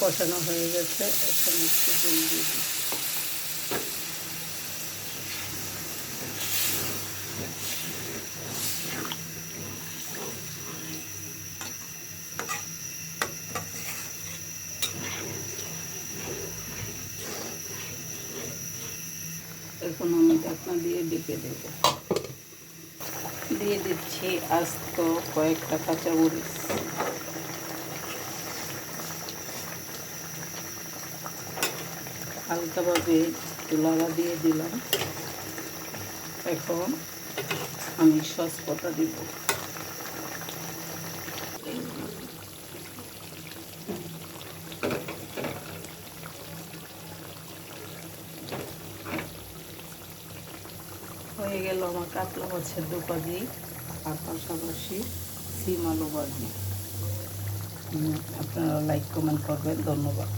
কষানো হয়ে গেছে। এখানে একটু জল দিয়ে দিই। এখন আমি ঢাকনা দিয়ে ডেকে দেব। দিয়ে দিচ্ছি আস্ত কয়েকটা কাঁচা হালকাভাবে একটু লাড়া দিয়ে দিলাম। এখন আমি সস পাতা দিব। হয়ে গেল আমার কাতলা মাছের দুপাজি আর পাশাপাশি সিম ভাজি। আপনারা লাইক কমেন্ট করবেন, ধন্যবাদ।